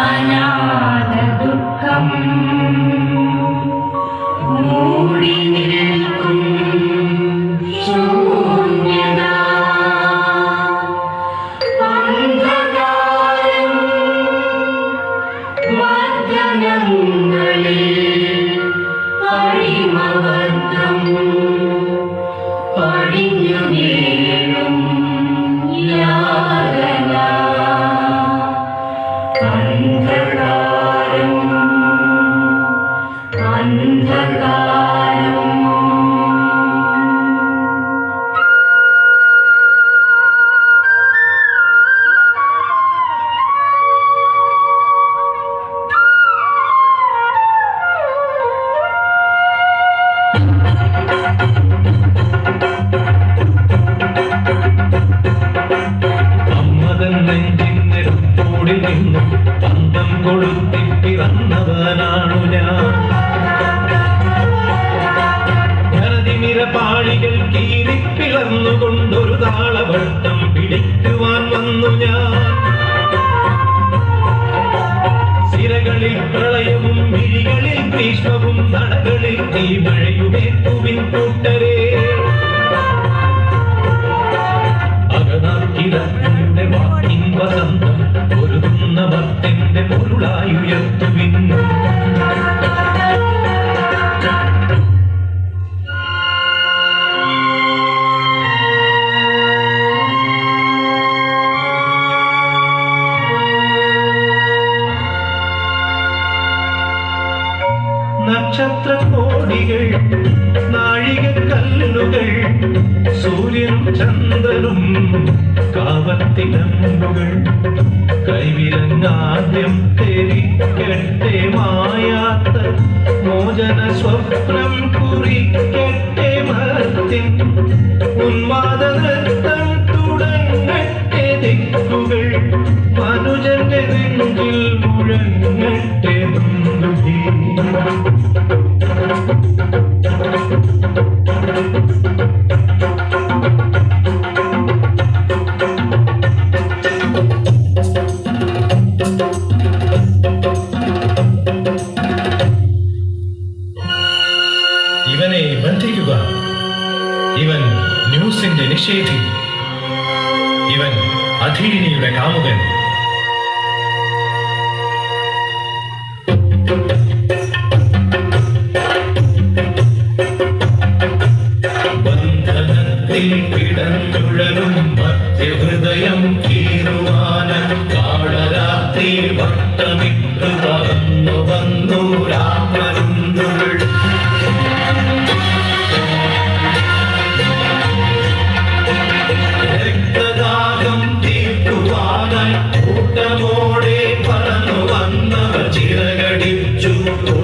അനാഥ ദുഃഖം മൂടി നിൽക്കും കൊളുത്തി പിറന്നവനാണു ഞാൻ. ധരതിമിര പാളികൾ കീറിപ്പിളർന്നുകൊണ്ടൊരു താളവട്ടം പിടിക്കുവാൻ വന്നു ഞാൻ. സിരകളിൽ നക്ഷത്ര കോടികൾ നാഴിക കല്ലുകൾ സൂര്യനും ചന്ദ്രനും കാവത്തിലമ്പുകൾ. കൈവിലങ്ങാദ്യം കെട്ടേ മായാത്ത മോചന സ്വപ്നം കുറിക്കട്ടെ ഇവനെ ബന്ധിക്കുക ഇവൻ ന്യൂസിന്റെ നിഷേധി. ഇവൻ അധീനിയുടെ കാമുകൻ. ഹൃദയം കാളരാത്രി വട്ടമിട്ടു പറന്നു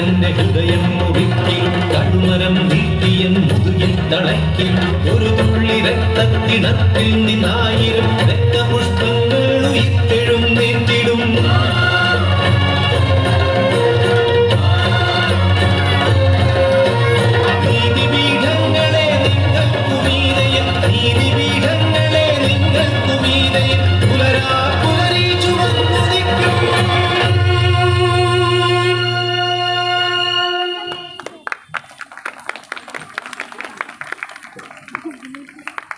കൊണ്ടെന്റെ ഹൃദയം മുറുക്കി കഴുമരം നീട്ടിയൻ മുതുകിൽ തളയ്ക്കി ഒരു തുള്ളി രക്തത്തിണത്തിൽ നിന്നായിരം Muito